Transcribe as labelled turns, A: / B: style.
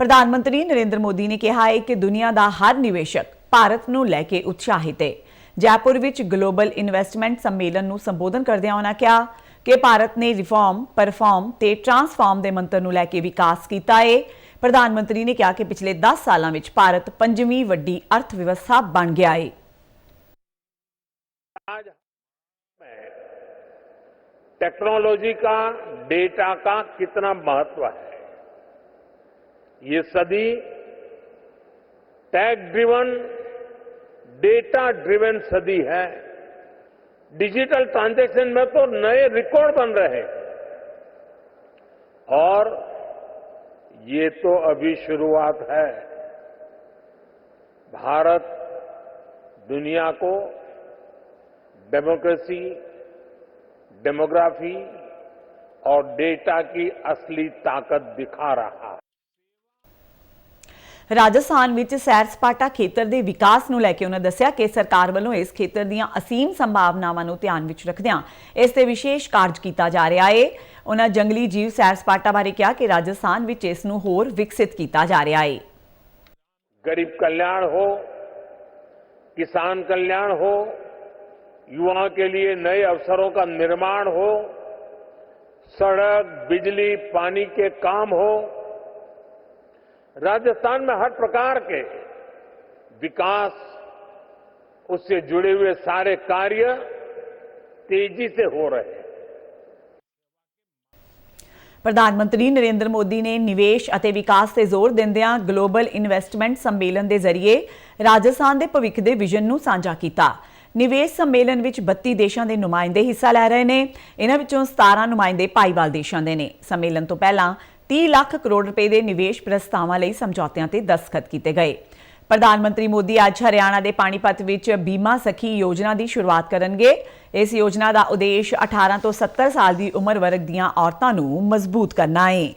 A: ਪ੍ਰਧਾਨ ਮੰਤਰੀ ਨਰਿੰਦਰ ਮੋਦੀ ਨੇ ਕਿਹਾ ਹੈ ਕਿ ਦੁਨੀਆ ਦਾ ਹਰ ਨਿਵੇਸ਼ਕ ਭਾਰਤ ਨੂੰ ਲੈ ਕੇ ਉਤਸ਼ਾਹਿਤ ਹੈ ਜੈਪੁਰ ਵਿੱਚ ਗਲੋਬਲ ਇਨਵੈਸਟਮੈਂਟ ਸੰਮੇਲਨ ਨੂੰ ਸੰਬੋਧਨ ਕਰਦਿਆਂ ਉਹਨਾਂ ਕਿਹਾ ਕਿ ਭਾਰਤ ਨੇ ਰਿਫਾਰਮ ਪਰਫਾਰਮ ਤੇ ਟਰਾਂਸਫਾਰਮ ਦੇ ਮੰਤਰ ਨੂੰ ਲੈ ਕੇ ਵਿਕਾਸ ਕੀਤਾ ਹੈ ਪ੍ਰਧਾਨ ਮੰਤਰੀ ਨੇ ਕਿਹਾ ਕਿ ਪਿਛਲੇ 10 ਸਾਲਾਂ ਵਿੱਚ ਭਾਰਤ ਪੰਜਵੀਂ ਵੱਡੀ ਅਰਥ ਵਿਵਸਥਾ ਬਣ ਗਿਆ ਹੈ
B: आज में टेक्नोलॉजी का डेटा का कितना महत्व है ये सदी टैग ड्रिवन डेटा ड्रिवन सदी है। डिजिटल ट्रांजैक्शन में तो नए रिकॉर्ड बन रहे हैं। और ये तो अभी शुरुआत है। भारत दुनिया को डेमोक्रेसी डेमोग्राफी और डेटा की असली ताकत दिखा रहा है
A: ਰਾਜਸਥਾਨ ਵਿੱਚ ਸੈਰ ਸਪਾਟਾ ਖੇਤਰ ਦੇ ਵਿਕਾਸ ਨੂੰ ਲੈ ਕੇ ਉਹਨਾਂ ਦੱਸਿਆ ਕਿ ਸਰਕਾਰ ਵੱਲੋਂ ਇਸ ਖੇਤਰ ਦੀਆਂ ਅਸੀਮ ਸੰਭਾਵਨਾਵਾਂ ਨੂੰ ਧਿਆਨ ਵਿੱਚ ਰੱਖਦਿਆਂ ਇਸ ਤੇ ਵਿਸ਼ੇਸ਼ ਕਾਰਜ ਕੀਤਾ ਜਾ ਰਿਹਾ ਹੈ ਉਹਨਾਂ ਜੰਗਲੀ ਜੀਵ ਸੈਰ ਸਪਾਟਾ ਬਾਰੇ ਕਿਹਾ ਕਿ ਰਾਜਸਥਾਨ ਵਿੱਚ ਇਸ ਨੂੰ ਹੋਰ ਵਿਕਸਿਤ ਕੀਤਾ ਜਾ ਰਿਹਾ ਹੈ
B: गरीब कल्याण हो किसान कल्याण हो युवाओं के लिए नए अवसरों का निर्माण हो सड़क बिजली पानी के काम हो राजस्थान में हर प्रकार के विकास उससे जुड़े हुए सारे कार्य तेजी से हो रहे हैं
A: ਪ੍ਰਧਾਨ ਮੰਤਰੀ ਨਰਿੰਦਰ ਮੋਦੀ ਨੇ ਨਿਵੇਸ਼ ਅਤੇ ਵਿਕਾਸ ਤੇ ਜ਼ੋਰ ਦਿੰਦਿਆਂ ਗਲੋਬਲ ਇਨਵੈਸਟਮੈਂਟ ਸੰਮੇਲਨ ਦੇ ਜ਼ਰੀਏ ਰਾਜਸਥਾਨ ਦੇ ਭਵਿੱਖ ਦੇ ਵਿਜ਼ਨ ਨੂੰ ਸਾਂਝਾ ਕੀਤਾ ਨਿਵੇਸ਼ ਸੰਮੇਲਨ ਵਿੱਚ 32 ਦੇਸ਼ਾਂ ਦੇ ਨੁਮਾਇੰਦੇ ਹਿੱਸਾ ਲੈ ਰਹੇ ਨੇ ਇਹਨਾਂ ਵਿੱਚੋਂ 17 ਨੁਮਾਇੰਦੇ ਭਾਈਵਾਲ ਦੇਸ਼ਾਂ ਦੇ ਨੇ ਸੰਮੇਲਨ ਤੋਂ ਪਹਿਲਾਂ 30 ਲੱਖ ਕਰੋੜ ਰੁਪਏ ਦੇ ਨਿਵੇਸ਼ ਪ੍ਰਸਤਾਵਾਂ ਲਈ ਸਮਝੌਤਿਆਂ ਤੇ ਦਸਤਖਤ ਕੀਤੇ ਗਏ। ਪ੍ਰਧਾਨ ਮੰਤਰੀ ਮੋਦੀ ਅੱਜ ਹਰਿਆਣਾ ਦੇ ਪਾਣੀਪਤ ਵਿੱਚ ਬੀਮਾ ਸਖੀ ਯੋਜਨਾ ਦੀ ਸ਼ੁਰੂਆਤ ਕਰਨਗੇ। ਇਸ ਯੋਜਨਾ ਦਾ ਉਦੇਸ਼ 18 ਤੋਂ 70 ਸਾਲ ਦੀ ਉਮਰ ਵਰਗ ਦੀਆਂ ਔਰਤਾਂ ਨੂੰ ਮਜ਼ਬੂਤ ਕਰਨਾ ਹੈ